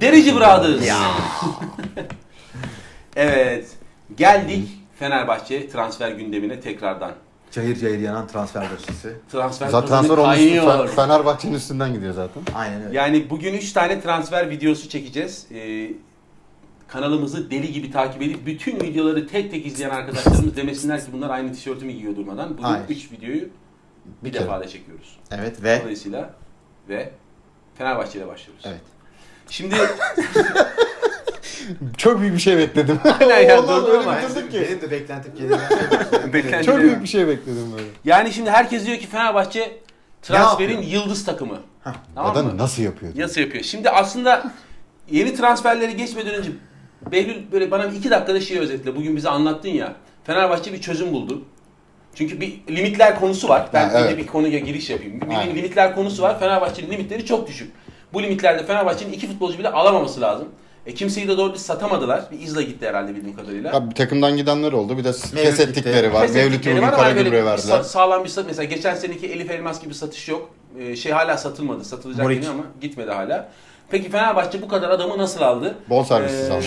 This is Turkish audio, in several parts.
Derici Brothers. evet. Geldik Fenerbahçe transfer gündemine tekrardan. Cayır cayır yanan transfer dosyası. Transfer Zaten transfer kayıyor. Fe- Fenerbahçe'nin üstünden gidiyor zaten. Aynen öyle. Yani bugün 3 tane transfer videosu çekeceğiz. Ee, kanalımızı deli gibi takip edip bütün videoları tek tek izleyen arkadaşlarımız demesinler ki bunlar aynı tişörtümü giyiyor durmadan. Bugün Hayır. 3 videoyu bir Bir kere. defada çekiyoruz. Evet ve Dolayısıyla ve Fenerbahçe ile başlıyoruz. evet. Şimdi Çok büyük bir şey bekledim. Aynen ya, Ondan öyle ama. ki. Benim de beklentim Beklenti Çok büyük bir şey bekledim böyle. Yani şimdi herkes diyor ki Fenerbahçe transferin yıldız takımı. Tamam mı? nasıl yapıyor? Nasıl yapıyor? Şimdi aslında yeni transferleri geçmeden önce Behlül böyle bana bir iki dakikada şey özetle. Bugün bize anlattın ya. Fenerbahçe bir çözüm buldu. Çünkü bir limitler konusu var. Ben Ha, önce evet. bir konuya giriş yapayım. Bir Aynen. limitler konusu var. Fenerbahçe'nin limitleri çok düşük. Bu limitlerde Fenerbahçe'nin iki futbolcu bile alamaması lazım. E kimseyi de doğru düz satamadılar. Bir izle gitti herhalde bildiğim kadarıyla. Abi bir takımdan gidenler oldu. Bir de Mevlüt pes ettikleri var. Böyle gübre sa- verdiler. sağlam bir satış. Mesela geçen seneki Elif Elmas gibi satış yok. Ee, şey hala satılmadı. Satılacak deniyor ama gitmedi hala. Peki Fenerbahçe bu kadar adamı nasıl aldı? Bon servissiz Ee, aldı.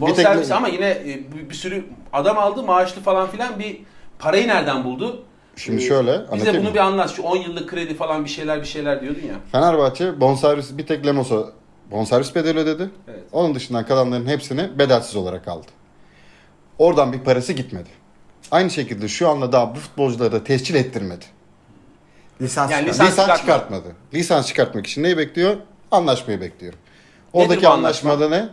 Bon servis ama yine e, bir, bir sürü adam aldı maaşlı falan filan bir parayı nereden buldu? Şimdi Ee, şöyle Bize anlatayım bunu mı? bir anlat. Şu 10 yıllık kredi falan bir şeyler bir şeyler diyordun ya. Fenerbahçe bonservis bir tek Lemos'a bonservis bedeli ödedi. Evet. Onun dışından kalanların hepsini bedelsiz olarak aldı. Oradan bir parası gitmedi. Aynı şekilde şu anda daha bu futbolcuları da tescil ettirmedi. Lisans Yani çıkar. lisans- Lisans, çıkartma. çıkartmadı. Lisans çıkartmak için neyi bekliyor? Anlaşmayı bekliyor. Oradaki bu anlaşma? anlaşmada ne?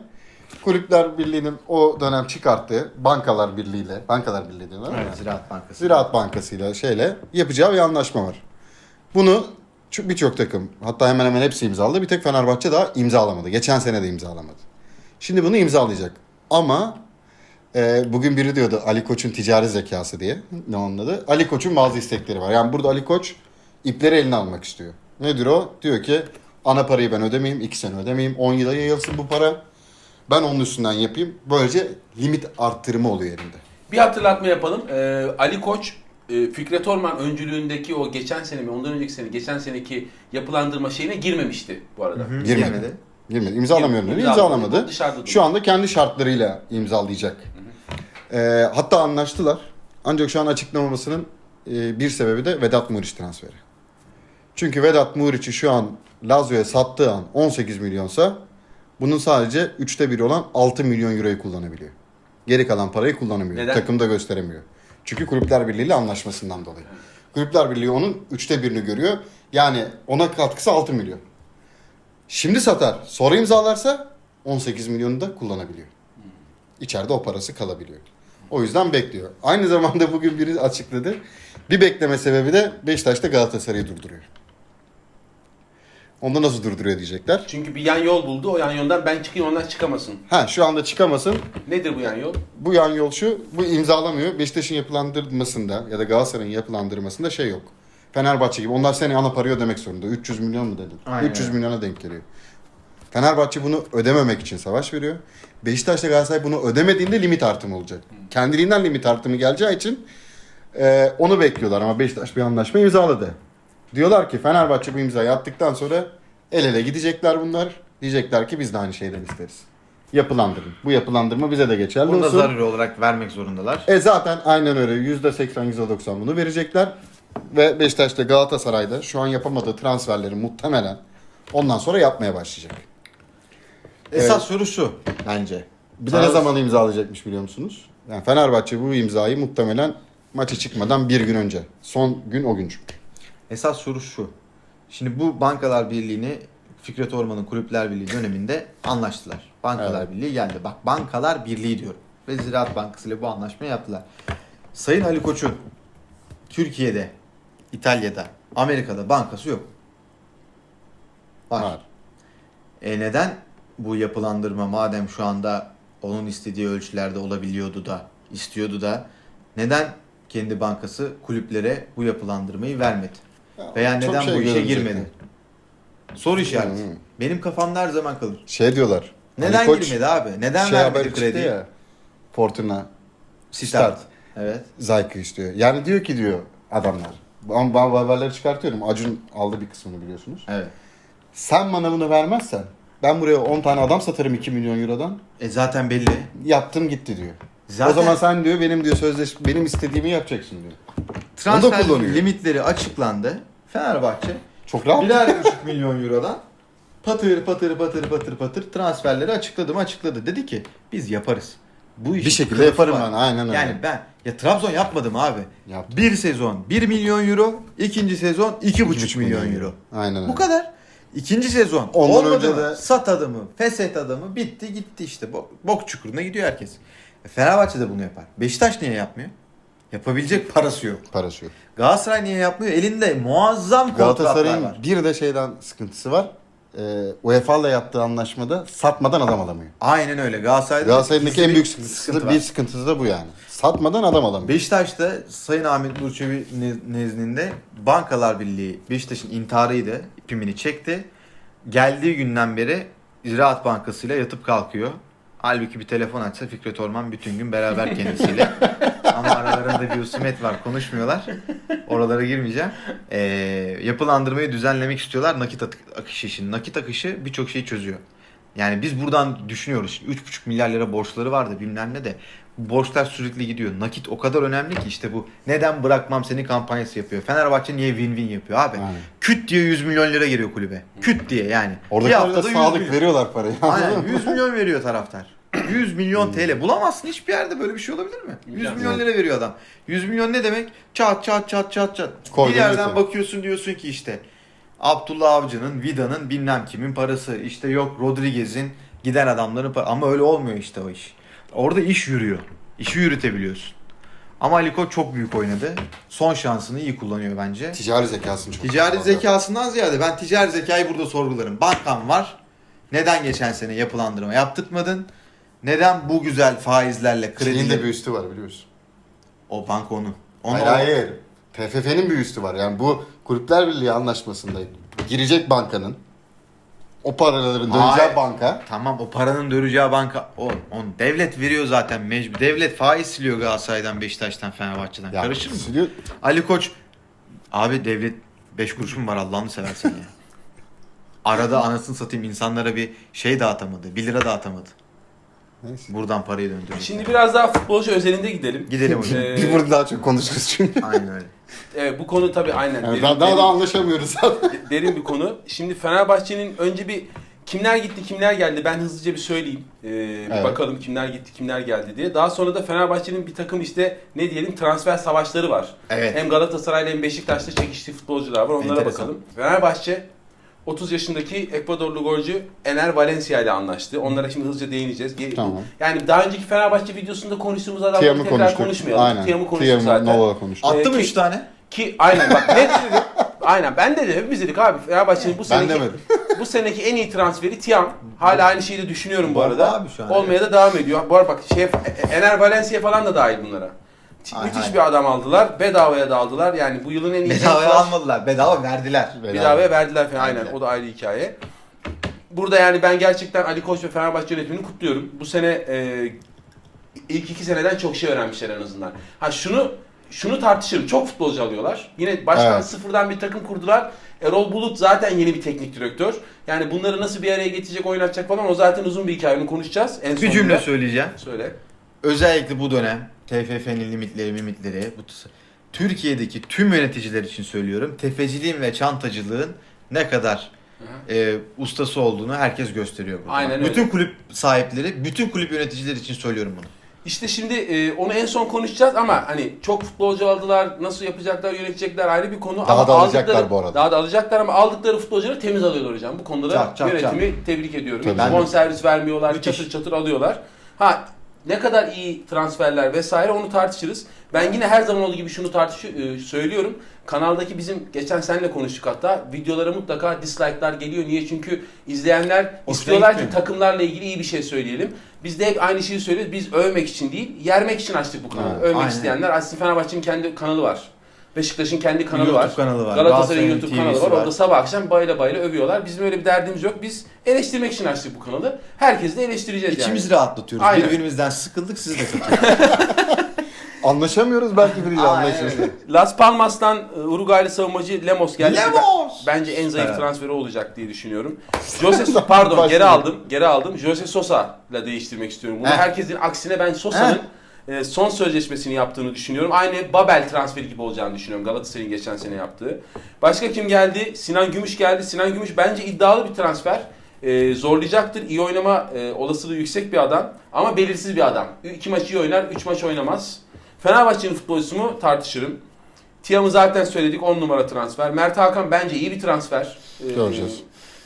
Kulüpler Birliği'nin o dönem çıkarttığı Bankalar Birliği'yle, Bankalar Birliği diyorlar Evet, Ziraat Bankası. Ziraat Bankası'yla şeyle yapacağı bir anlaşma var. Bunu birçok takım hatta hemen hemen hepsi imzaladı. Bir tek Fenerbahçe daha imzalamadı. Geçen sene de imzalamadı. Şimdi bunu imzalayacak. Ama e, bugün biri diyordu Ali Koç'un ticari zekası diye. Ne onun adı? Ali Koç'un bazı istekleri var. Yani burada Ali Koç ipleri eline almak istiyor. Nedir o? Diyor ki ana parayı ben ödemeyeyim, iki sene ödemeyeyim, 10 yıla yayılsın bu para. Ben onun üstünden yapayım. Böylece limit arttırımı oluyor elinde. Bir hatırlatma yapalım. Ee, Ali Koç e, Fikret Orman öncülüğündeki o geçen sene mi ondan önceki sene geçen seneki yapılandırma şeyine girmemişti bu arada. Hı, Girmedi. girmedi. Girmedi. İmzalamıyorum dedi. İmzalamadı. İmzalamadı. Şu anda kendi şartlarıyla imzalayacak. Ee, hatta anlaştılar. Ancak şu an açıklamamasının e, bir sebebi de Vedat Muriç transferi. Çünkü Vedat Muriç'i şu an Lazio'ya sattığı an 18 milyonsa bunun sadece üçte biri olan 6 milyon euroyu kullanabiliyor. Geri kalan parayı kullanamıyor. Neden? Takımda gösteremiyor. Çünkü Kulüpler Birliği ile anlaşmasından dolayı. Kulüpler Birliği onun üçte birini görüyor. Yani ona katkısı 6 milyon. Şimdi satar. Sonra imzalarsa 18 milyonu da kullanabiliyor. İçeride o parası kalabiliyor. O yüzden bekliyor. Aynı zamanda bugün biri açıkladı. Bir bekleme sebebi de Beşiktaş'ta Galatasaray'ı durduruyor. Onda nasıl durduruyor diyecekler. Çünkü bir yan yol buldu. O yan yoldan ben çıkayım ondan çıkamasın. Ha şu anda çıkamasın. Nedir bu yan yol? Bu yan yol şu. Bu imzalamıyor. Beşiktaş'ın yapılandırmasında ya da Galatasaray'ın yapılandırmasında şey yok. Fenerbahçe gibi. Onlar seni ana parayı ödemek zorunda. 300 milyon mu dedin? Aynen 300 öyle. milyona denk geliyor. Fenerbahçe bunu ödememek için savaş veriyor. Beşiktaş'ta Galatasaray bunu ödemediğinde limit artımı olacak. Kendiliğinden limit artımı geleceği için e, onu bekliyorlar ama Beşiktaş bir anlaşma imzaladı. Diyorlar ki Fenerbahçe bu imzayı attıktan sonra el ele gidecekler bunlar. Diyecekler ki biz de aynı şeyden isteriz. Yapılandırın. Bu yapılandırma bize de geçerli Bunu da olsun. zaruri olarak vermek zorundalar. E zaten aynen öyle. %80, %90 bunu verecekler. Ve Beşiktaş'ta Galatasaray'da şu an yapamadığı transferleri muhtemelen ondan sonra yapmaya başlayacak. Esas soru şu bence. Bir de ne Sana- zaman imzalayacakmış biliyor musunuz? Yani Fenerbahçe bu imzayı muhtemelen maça çıkmadan bir gün önce. Son gün o gün çünkü. Esas soru şu. Şimdi bu Bankalar Birliği'ni Fikret Orman'ın Kulüpler Birliği döneminde anlaştılar. Bankalar Evet. Birliği geldi. Bak Bankalar Birliği diyorum. Ve Ziraat Bankası ile bu anlaşmayı yaptılar. Sayın Ali Koç'un Türkiye'de, İtalya'da, Amerika'da bankası yok. Var. Var. E neden bu yapılandırma madem şu anda onun istediği ölçülerde olabiliyordu da, istiyordu da neden kendi bankası kulüplere bu yapılandırmayı vermedi? Veya Çok neden şey bu işe görülecek girmedi? yani. Soru işareti. Hı. Benim kafamda her zaman kalır. Şey diyorlar. Neden Ali Koç girmedi abi? Neden şey vermedi haberi çıktı krediyi? ya. Fortuna Start. Evet. Zayka istiyor. Yani diyor ki diyor adamlar. Ben, ben haberleri çıkartıyorum. Acun aldı bir kısmını biliyorsunuz. Evet. Sen bana bunu vermezsen Ben buraya 10 tane adam satarım 2 milyon eurodan. E zaten belli. Yaptım gitti diyor. Zaten O zaman sen diyor benim diyor sözleş benim istediğimi yapacaksın diyor. transfer kullanıyor. limitleri açıklandı. Fenerbahçe Çok rahat. birer buçuk milyon eurodan patır patır patır patır patır transferleri açıkladı mı açıkladı. Dedi ki biz yaparız. Bu işi Bir şekilde yaparım ben. Aynen öyle. Yani ben ya Trabzon yapmadım abi. Yaptım. Bir sezon 1 milyon euro, ikinci sezon 2,5 milyon euro. Aynen öyle. Bu kadar. İkinci sezon Ondan olmadı önce mı? de- Sat adamı, feshet adamı bitti gitti işte. Bok, bok çukuruna gidiyor herkes. E, Fenerbahçe de bunu yapar. Beşiktaş niye yapmıyor? Yapabilecek parası yok. Parası yok. Galatasaray niye yapmıyor? Elinde muazzam kontratlar Galatasaray'ın var. bir de şeyden sıkıntısı var. Ee, UEFA'yla yaptığı anlaşmada satmadan adam alamıyor. Aynen öyle. Galatasaray'da Galatasaray'daki en büyük sıkıntısı, sıkıntı bir var. sıkıntısı da bu yani. Satmadan adam alamıyor. Beşiktaş'ta Sayın Ahmet Burçevi ne- nezdinde Bankalar Birliği Beşiktaş'ın intiharıydı. Pimini çekti. Geldiği günden beri Ziraat Bankası ile yatıp kalkıyor. Halbuki bir telefon açsa Fikret Orman bütün gün beraber kendisiyle. Ama aralarında bir husumet var konuşmuyorlar. Oralara girmeyeceğim. Ee, yapılandırmayı düzenlemek istiyorlar nakit akışı için. Nakit akışı birçok şeyi çözüyor. Yani biz buradan düşünüyoruz. 3,5 milyar lira borçları vardı bilmem ne de. Borçlar sürekli gidiyor. Nakit o kadar önemli ki işte bu neden bırakmam seni kampanyası yapıyor. Fenerbahçe niye win-win yapıyor abi? Aynen. Küt diye 100 milyon lira giriyor kulübe. Küt diye yani. Bir Oradaki haftada da 100 sağlık milyon. veriyorlar parayı. Aynen 100 milyon veriyor taraftar. 100 milyon TL. Bulamazsın hiçbir yerde böyle bir şey olabilir mi? 100 İmkansız. milyon lira veriyor adam. 100 milyon ne demek? Çat çat çat çat çat. Koydun bir yerden bakıyorsun diyorsun ki işte Abdullah Avcı'nın, Vida'nın bilmem kimin parası. işte yok Rodriguez'in giden adamların parası. Ama öyle olmuyor işte o iş. Orada iş yürüyor. İşi yürütebiliyorsun. Ama Ali Koç çok büyük oynadı. Son şansını iyi kullanıyor bence. Ticari zekasını çok Ticari fazla. zekasından ziyade ben ticari zekayı burada sorgularım. Bankan var. Neden geçen sene yapılandırma yaptırtmadın? Neden bu güzel faizlerle Şeyin de bir üstü var biliyorsun. O banka onun. Onun Hayır o- hayır. TFF'nin bir üstü var. Yani bu Kulüpler Birliği anlaşmasında girecek bankanın o paraların döneceği Hayır. banka Tamam o paranın döneceği banka o on devlet veriyor zaten mecbur. Devlet faiz siliyor Galatasaray'dan, Beşiktaş'tan, Fenerbahçe'den. ya, Karışır mı? siliyor. Ali Koç abi devlet 5 kuruş mu var Allah'ını seversen ya. Arada anasını satayım insanlara bir şey dağıtamadı. 1 lira dağıtamadı. Neyse. Buradan parayı döndürecek. Şimdi biraz daha futbolcu özelinde gidelim. Gidelim hocam. Ee, Bir burada daha çok konuşuruz çünkü. Aynen öyle. Evet bu konu tabii aynen. Yani derin, daha, daha derin- da anlaşamıyoruz zaten. derin bir konu. Şimdi Fenerbahçe'nin önce bir kimler gitti kimler geldi ben hızlıca bir söyleyeyim. Ee, bir Evet. Bakalım kimler gitti kimler geldi diye. Daha sonra da Fenerbahçe'nin bir takım işte ne diyelim transfer savaşları var. Evet. Hem Galatasaray'la hem Beşiktaş'ta çekiştiği futbolcular var. Onlara Enteresan. bakalım. Fenerbahçe 30 yaşındaki Ekvadorlu golcü Ener Valencia ile anlaştı. Onlara şimdi hızlıca değineceğiz. Tamam. Yani daha önceki Fenerbahçe videosunda konuştuğumuz adamları tekrar konuştuk. konuşmayalım. Aynen. Tiam'ı konuştuk Tiam'ı, zaten. Nova'la konuştuk. Ee, Attım ki- 3 tane. Ki aynen bak ne dedim? Aynen ben de dedim hepimiz dedik abi Fenerbahçe'nin bu Ben seneki demedim. bu seneki en iyi transferi Tiam. Hala aynı şeyi de düşünüyorum bu arada. abi şu an, Olmaya da devam ediyor. Bu arada bak şey Ener Valencia falan da dahil bunlara. Ay, Müthiş ay. bir adam aldılar. Bedavaya da aldılar. Yani bu yılın en iyi Bedavaya transfer- almadılar. Bedava verdiler. Bedavaya verdiler falan. Aynen. Verdiler. O da ayrı hikaye. Burada yani ben gerçekten Ali Koç ve Fenerbahçe yönetimini kutluyorum. Bu sene e, ilk iki seneden çok şey öğrenmişler en azından. Ha şunu şunu tartışırım. Çok futbolcu alıyorlar. Yine baştan Evet. sıfırdan bir takım kurdular. Erol Bulut zaten yeni bir teknik direktör. Yani bunları nasıl bir araya getirecek, oynatacak falan o zaten uzun bir hikaye. Onu konuşacağız. En Bir sonunda. cümle söyleyeceğim. Söyle. Özellikle bu dönem TFF'nin limitleri, limitleri, bu Türkiye'deki tüm yöneticiler için söylüyorum. Tefeciliğin ve çantacılığın ne kadar e, ustası olduğunu herkes gösteriyor burada. Aynen öyle. Bütün kulüp sahipleri, bütün kulüp yöneticileri için söylüyorum bunu. İşte şimdi e, onu en son konuşacağız ama hani çok futbolcu aldılar, nasıl yapacaklar, yönetecekler ayrı bir konu. Daha ama da alacaklar aldıkları- bu arada. Daha da alacaklar ama aldıkları futbolcuları temiz alıyorlar hocam. Bu konuda da Çak, çak, yönetimi tebrik ediyorum. Tabii. Ben de- bonservis vermiyorlar, Müthiş. çatır çatır alıyorlar. Ha ne kadar iyi transferler vesaire onu tartışırız. Ben yine her zaman olduğu gibi şunu tartış e, söylüyorum. Kanaldaki bizim geçen seninle konuştuk hatta videolara mutlaka dislike'lar geliyor. Niye? Çünkü izleyenler istiyorlar ki takımlarla ilgili iyi bir şey söyleyelim. Biz de hep aynı şeyi söylüyoruz. Biz övmek için değil, yermek için açtık bu kanalı. Evet, Övmek aynen. isteyenler aslında Fenerbahçe'nin kendi kanalı var. Beşiktaş'ın kendi kanalı YouTube var. kanalı var. Galatasaray'ın YouTube kanalı TV'si var. var. Orada sabah akşam bayla bayla övüyorlar. Bizim öyle bir derdimiz yok. Biz eleştirmek için açtık bu kanalı. Herkes de eleştireceğiz İçimizi yani. rahatlatıyoruz. Aynen. Birbirimizden sıkıldık siz de. Anlaşamıyoruz belki biriyle anlaşırız. Las Palmas'tan e, Uruguaylı savunmacı Lemos geldi. Lemos! bence en zayıf Evet. transferi olacak diye düşünüyorum. Jose pardon geri aldım. Geri aldım. Jose Sosa ile değiştirmek istiyorum. Bunu Heh. herkesin aksine ben Sosa'nın e, son sözleşmesini yaptığını düşünüyorum. Aynı Babel transferi gibi olacağını düşünüyorum. Galatasaray'ın geçen sene yaptığı. Başka kim geldi? Sinan Gümüş geldi. Sinan Gümüş bence iddialı bir transfer. E, zorlayacaktır. İyi oynama e, olasılığı yüksek bir adam. Ama belirsiz bir adam. İki maç iyi oynar, üç maç oynamaz. Fenerbahçe'nin futbolcusu mu tartışırım. Tiam'ı zaten söyledik 10 numara transfer. Mert Hakan bence iyi bir transfer. Ee, Göreceğiz.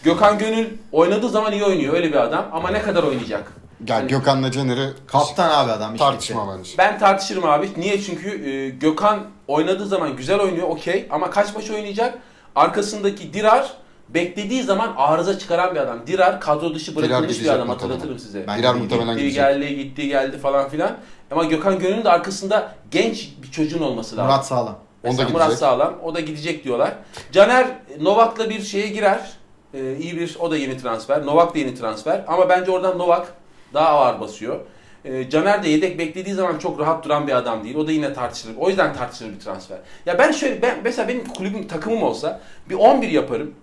Gökhan Gönül oynadığı zaman iyi oynuyor öyle bir adam ama ne kadar oynayacak? Ya Hani- Gökhan'la Caner'i Kaptan abi adam. iş tartışma bitti. bence. Ben tartışırım abi. Niye? Çünkü e, Gökhan oynadığı zaman güzel oynuyor okey ama kaç maç oynayacak? Arkasındaki Dirar beklediği zaman arıza çıkaran bir adam. Dirar kadro dışı Dirar bırakılmış bir gidecek adam muhtemelen. hatırlatırım size. Ben- Birer de muhtemelen Gitti gidecek. geldi gitti geldi falan filan. Ama Gökhan Gönül'ün de arkasında genç bir çocuğun olması lazım. Murat Sağlam. Mesela Onda Murat gidecek. Sağlam. O da gidecek diyorlar. Caner Novak'la bir şeye girer. Ee, iyi bir o da yeni transfer. Novak da yeni transfer. Ama bence oradan Novak daha ağır basıyor. Ee, Caner de yedek beklediği zaman çok rahat duran bir adam değil. O da yine tartışılır. O yüzden tartışılır bir transfer. Ya ben şöyle ben mesela benim kulübüm takımım olsa bir 11 yaparım.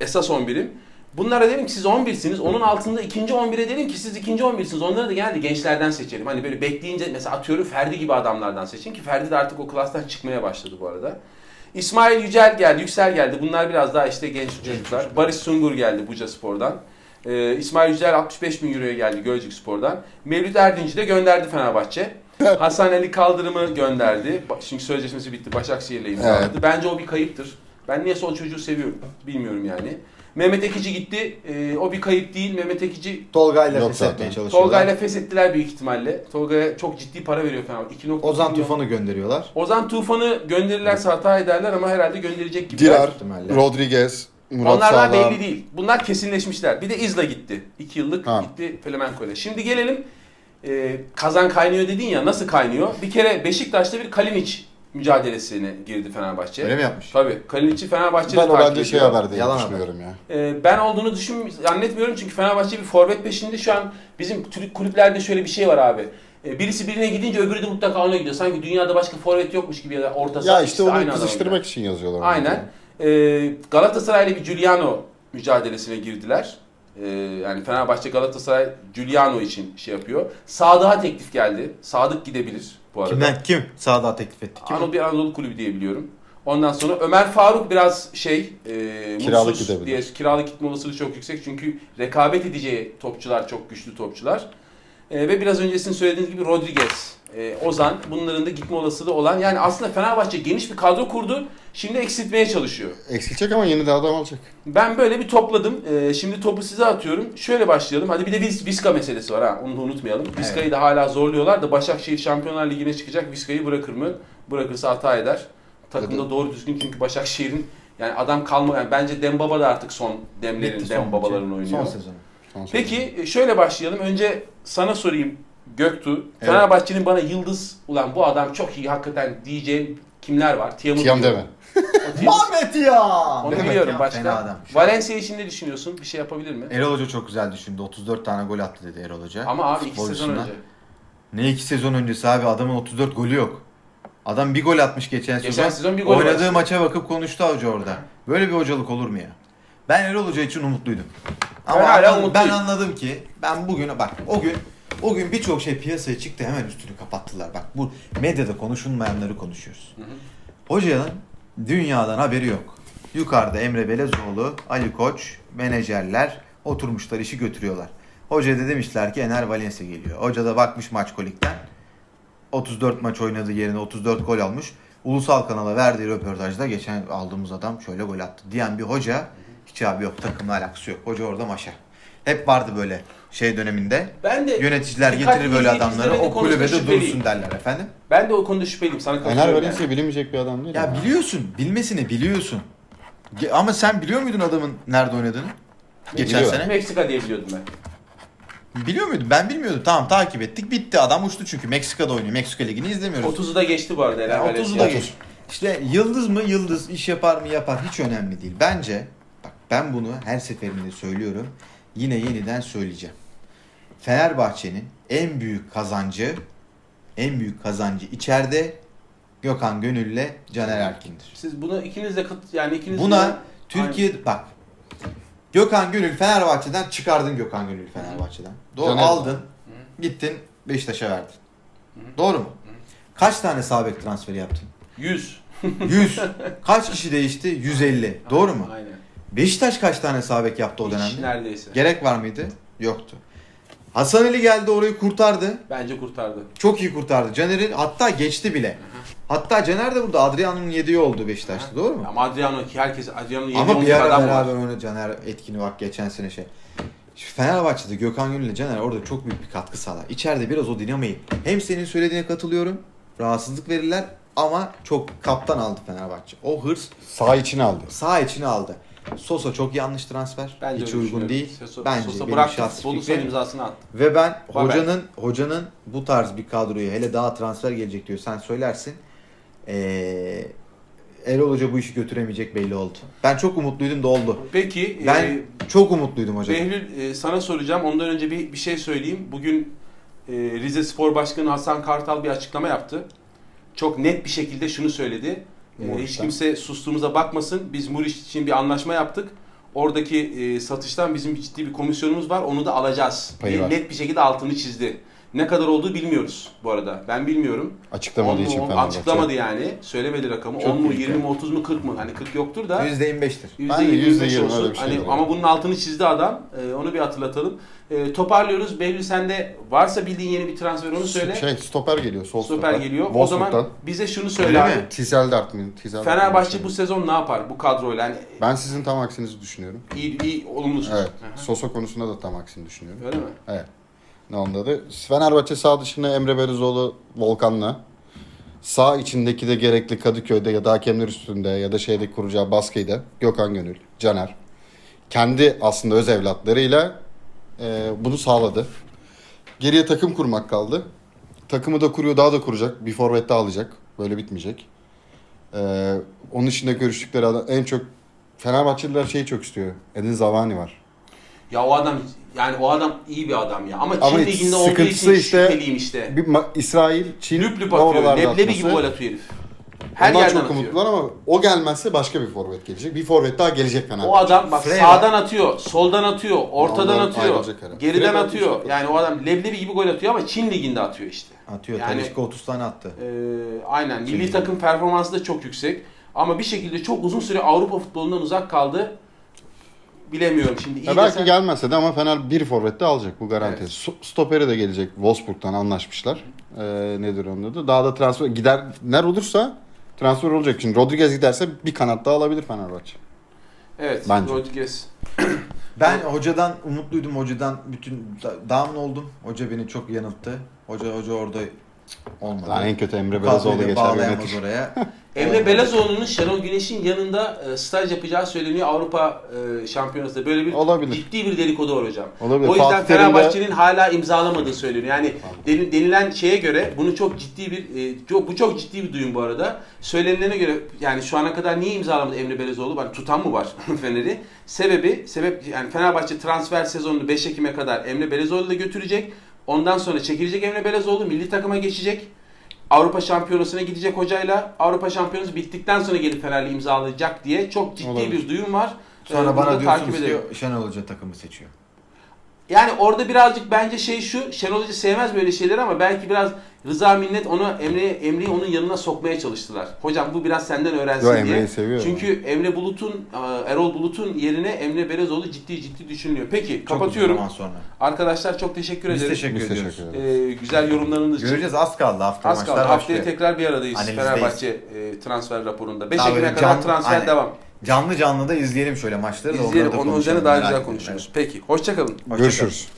Esas 11'im. Bunlara derim ki siz 11'siniz. Onun altında ikinci 11'e derim ki siz ikinci 11'siniz. Onları da genelde gençlerden seçelim. Hani böyle bekleyince mesela atıyorum Ferdi gibi adamlardan seçin ki Ferdi de artık o klastan çıkmaya başladı bu arada. İsmail Yücel geldi, Yüksel geldi. Bunlar biraz daha işte genç çocuklar. Barış Sungur geldi Buca Spor'dan. Ee, İsmail Yücel 65 bin euroya geldi Gölcük Spor'dan. Mevlüt Erdinç'i de gönderdi Fenerbahçe. Hasan Ali Kaldırım'ı gönderdi. Çünkü sözleşmesi bitti. Başakşehir'le imzaladı. Bence o bir kayıptır. Ben niye o çocuğu seviyorum bilmiyorum yani. Mehmet Ekici gitti. Ee, o bir kayıp değil. Mehmet Ekici Tolga'yla Yok feshetmeye çalışıyorlar. Tolga'yla feshettiler büyük ihtimalle. Tolga'ya çok ciddi para veriyor Fenerbahçe. 2.2 Ozan milyon. Tufan'ı gönderiyorlar. Ozan Tufan'ı gönderirlerse hata ederler ama herhalde gönderecek gibi. Dirar. Rodriguez, Murat Onlar daha Sağlam. belli değil. Bunlar kesinleşmişler. Bir de İzla gitti. 2 yıllık Ha. gitti Flemenko'yla. Şimdi gelelim e, kazan kaynıyor dedin ya nasıl kaynıyor? Bir kere Beşiktaş'ta bir Kalinic mücadelesine girdi Fenerbahçe. Öyle mi yapmış? Tabii. Kalinic'i Fenerbahçe'de Ben o takip bence şey ediyor. haber diye Yalan düşünüyorum ya. E, ben olduğunu düşün zannetmiyorum çünkü Fenerbahçe bir forvet peşinde şu an bizim Türk kulüplerde şöyle bir şey var abi. E, birisi birine gidince öbürü de mutlaka ona gidiyor. Sanki dünyada başka forvet yokmuş gibi ya da orta saha Ya işte aynı onu adamın. kızıştırmak için yazıyorlar. onu. Aynen. Ee, Galatasaray'la bir Giuliano mücadelesine girdiler. Ee, yani Fenerbahçe Galatasaray Giuliano için şey yapıyor. Sadık'a teklif geldi. Sadık gidebilir bu arada. Kimden kim? Sağda teklif etti. Kim? Anadolu bir Anadolu kulübü diye biliyorum. Ondan sonra Ömer Faruk biraz şey e, Kiralık gidebilir. diye kiralık gitme olasılığı çok yüksek çünkü rekabet edeceği topçular çok güçlü topçular. E, ve biraz öncesini söylediğiniz gibi Rodriguez, e, Ozan bunların da gitme olasılığı olan yani aslında Fenerbahçe geniş bir kadro kurdu. Şimdi eksiltmeye çalışıyor. Eksilecek ama yeni de adam alacak. Ben böyle bir topladım. Ee, şimdi topu size atıyorum. Şöyle başlayalım. Hadi bir de Vis- Viska meselesi var ha. Onu da unutmayalım. Viska'yı da hala zorluyorlar da Başakşehir Şampiyonlar Ligi'ne çıkacak. Viska'yı bırakır mı? Bırakırsa hata eder. Takımda doğru düzgün çünkü Başakşehir'in yani adam kalma yani bence Dembaba da artık son demlerin Dembabaların oynuyor. Son sezonu. Son. Peki e, şöyle başlayalım. Önce sana sorayım Göktuğ. Evet. Fenerbahçe'nin bana yıldız ulan bu adam çok iyi hakikaten diyeceğin kimler var? Tiam'ı Tiam deme. Ahmet ya! Onu Mehmet biliyorum ya, başka. Adam. Valencia için ne düşünüyorsun? Bir şey yapabilir mi? Erol Hoca çok güzel düşündü. 34 tane gol attı dedi Erol Hoca. Ama abi iki sezon Futbolcusundan. önce. Ne iki sezon öncesi abi adamın 34 golü yok. Adam bir gol atmış geçen, Geçen sezon. sezon bir gol Oynadığı var. maça bakıp konuştu hoca orada. Böyle bir hocalık olur mu ya? Ben Erol Hoca için umutluydum. Ama Ben hala anladım- ben anladım ki ben bugüne bak o gün o gün birçok şey piyasaya çıktı hemen üstünü kapattılar. Bak bu medyada konuşulmayanları konuşuyoruz. Hı hı. Hocanın dünyadan haberi yok. Yukarıda Emre Belezoğlu, Ali Koç, menajerler oturmuşlar işi götürüyorlar. Hoca da demişler ki Ener Valencia geliyor. Hoca da bakmış maç kolikten. 34 maç oynadığı yerine 34 gol almış. Ulusal kanala verdiği röportajda geçen aldığımız adam şöyle gol attı diyen bir hoca hiç abi yok takımla alakası yok. Hoca orada maşa. Hep vardı böyle şey döneminde. Ben de Yöneticiler getirir böyle adamları o konusunda kulübede şüpheliyim. dursun derler efendim. ben de o konuda şüpheliyim. Sana Ener katılıyorum. Valencia yani. bilinmeyecek bir adam değil. Ya biliyorsun, bilmesini biliyorsun. Ge- Ama sen biliyor muydun adamın nerede oynadığını? Geçen sene. Meksika diye biliyordum ben. Biliyor muydun? Ben bilmiyordum. Tamam takip ettik. Bitti. Adam uçtu çünkü Meksika'da oynuyor. Meksika Ligi'ni izlemiyoruz. 30'u da geçti bu arada Ener Yani Valencia. 30'u da geç. İşte yıldız mı yıldız iş yapar mı yapar hiç önemli değil. Bence ben bunu her seferinde söylüyorum. Yine yeniden söyleyeceğim. Fenerbahçe'nin en büyük kazancı en büyük kazancı içeride Gökhan Gönül'le Caner Erkin'dir. Siz bunu ikiniz de kat, yani ikiniz Buna de Türkiye bak. Gökhan Gönül Fenerbahçe'den çıkardın Gökhan Gönül Fenerbahçe'den. Doğru Caner. aldın. Gittin Beşiktaş'a verdin. Doğru mu? Kaç tane sağ bek transferi yaptın? 100. 100. Kaç kişi değişti? 150. Doğru mu? Aynen. Beşiktaş kaç tane sağ bek yaptı o Hiç dönemde? neredeyse. Gerek var mıydı? Yoktu. Hasan Ali geldi orayı kurtardı. Bence kurtardı. Çok iyi kurtardı. Caner'i hatta geçti bile. Hatta Caner de burada Adriano'nun yediği oldu Beşiktaş'ta. Doğru mu? Ama Adriano ki herkes Adriano'nun yedi Ama bir ara adam beraber oynadı Caner etkini bak geçen sene şey. Şu Fenerbahçe'de Gökhan Gönül ile Caner orada çok büyük bir katkı sağlar. İçeride biraz o dinamayı. Hem senin söylediğine katılıyorum. Rahatsızlık verirler ama çok kaptan aldı Fenerbahçe. O hırs Sağ içine aldı. sağ içine aldı. Sosa çok yanlış transfer. Bence Hiç öyle uygun düşünüyorum. değil. Sosa, Bence Sosa benim bıraktı şahsi fikrim. imzasını attı. Ve ben Babel. hocanın hocanın bu tarz bir kadroyu hele daha transfer gelecek diyor sen söylersin. Ee, Erol Hoca bu işi götüremeyecek belli oldu. Ben çok umutluydum da oldu. Peki Ben e, çok umutluydum hocam. Behlül e, sana soracağım. Ondan önce bir, bir şey söyleyeyim. Bugün e, Rize Spor Başkanı Hasan Kartal bir açıklama yaptı. Çok net bir şekilde şunu söyledi. E, Muriç'ten. hiç kimse sustuğumuza bakmasın. Biz Muriç için bir anlaşma yaptık. Oradaki e, satıştan bizim ciddi bir komisyonumuz var. Onu da alacağız. Payı var. Net bir şekilde altını çizdi. Ne kadar olduğu bilmiyoruz bu arada. Ben bilmiyorum. Açıklamadığı 10 mu, için on- Fenerbahçe. Açıklamadı yani. Söylemedi rakamı. Çok 10 mu, büyük 20 yani. mi, 30 mu, 40 mı? Hani 40 yoktur da. %25'tir. Ben de %25 %20 olsun. öyle bir şey hani, ama bunun altını çizdi adam. Ee, onu bir hatırlatalım. Ee, toparlıyoruz. Behlül sende varsa bildiğin yeni bir transfer onu söyle. Şey stoper geliyor. Sol Stoper geliyor. O Wolfsburg'dan. zaman bize şunu söyle Öyle abi. mi? Tizeldart mı? Tizeldart Fenerbahçe bu sezon ne yapar bu kadroyla? Yani Ben sizin tam aksinizi düşünüyorum. iyi, iyi olumlu. Evet. Aha. Sosa konusunda da tam aksini düşünüyorum. Öyle mi? Evet. Ne onda da Fenerbahçe sağ dışında Emre Belözoğlu Volkan'la sağ içindeki de gerekli Kadıköy'de ya da hakemler üstünde ya da şeyde kuracağı baskıyı Gökhan Gönül, Caner kendi aslında öz evlatlarıyla e, bunu sağladı. Geriye takım kurmak kaldı. Takımı da kuruyor, daha da kuracak. Bir forvet daha alacak. Böyle bitmeyecek. E, onun içinde görüştükleri adam en çok Fenerbahçeliler şeyi çok istiyor. Edin Zavani var. Ya o adam yani o adam iyi bir adam ya. Ama Çin Ama liginde olduğu sıkıntısı için işte- şüpheliyim işte. Bir ma- İsrail, Çin, Lüp lüp atıyor. oralarda Leblebi atması. gibi gol atıyor herif. Her Ondan yerden çok atıyor. umutlular ama o gelmezse başka bir forvet gelecek. Bir forvet daha gelecek Fenerbahçe. O adam bak Frey sağdan atıyor, soldan atıyor, ortadan Ondan atıyor, ayrılacak herhalde. geriden Frey atıyor. atmış. Yani o adam leblebi gibi gol atıyor ama Çin liginde atıyor işte. Atıyor. Yani- Talisca 30 tane attı. Ee, aynen. Milli Çin takım performansı da çok yüksek. Ama bir şekilde çok uzun süre Avrupa futbolundan uzak kaldı. Bilemiyorum şimdi. iyi Ya belki desen- gelmezse de ama Fener bir forvet de alacak bu garanti. Evet. Stoperi de gelecek. Wolfsburg'dan anlaşmışlar. Ee, nedir onun adı? Daha da transfer giderler olursa transfer olacak. Şimdi Rodriguez giderse bir kanat daha alabilir Fenerbahçe. Evet. Bence. Rodriguez. Ben hocadan umutluydum. Hocadan bütün down oldum. Hoca beni çok yanılttı. Hoca hoca orada olmadı. Daha en kötü Emre da geçer bağlayamaz yönetir. oraya. Emre. Belezoğlu'nun Şenol Güneş'in yanında e, staj yapacağı söyleniyor Avrupa e, Şampiyonası'nda. Böyle bir Olabilir. ciddi bir dedikodu var hocam. Olabilir. O yüzden Fatih Terim de- Fenerbahçe'nin hala imzalamadığı söyleniyor. Yani deni- denilen şeye göre bunu çok ciddi bir e, çok, bu çok ciddi bir duyum bu arada. Söylenilene göre yani şu ana kadar niye imzalamadı Emre Belezoğlu? Yani tutan mı var Fener'i? Sebebi sebep yani Fenerbahçe transfer sezonunu 5 Ekim'e kadar Emre Belezoğlu'yla götürecek. Ondan sonra çekilecek Emre Belezoğlu milli takıma geçecek. Avrupa Şampiyonası'na gidecek hocayla. Avrupa Şampiyonası bittikten sonra gelip Fener'le imzalayacak diye çok ciddi Olabilir. bir duyum var. Sonra Ee, bana diyorsunuz ki Şenol Hoca takımı seçiyor. yani orada birazcık bence şey şu, Şenol Hoca sevmez böyle şeyleri ama belki biraz Rıza Minnet onu Emre Emre'yi onun yanına sokmaya çalıştılar. Hocam bu biraz senden öğrensin Yo, diye. Emre'yi seviyor. Çünkü Emre Bulut'un, e, Erol Bulut'un yerine Emre Belezoğlu ciddi ciddi düşünülüyor. Peki Çok uzun kapatıyorum. zaman sonra. Arkadaşlar çok teşekkür Biz ederim. teşekkür Biz ediyoruz. teşekkür ederiz. Ee, güzel yorumlarınız için. Göreceğiz az kaldı hafta Az maçlar kaldı. Haftaya başlıyor. tekrar bir aradayız. Analizdeyiz. Fenerbahçe e, transfer raporunda. 5 Daha Ekim'e kadar canlı- transfer aynen. devam. Canlı canlı da izleyelim şöyle maçları da İzleyelim. Onun üzerine daha güzel konuşuruz. Peki. Hoşçakalın. evet. Hoşça kalın. Görüşürüz.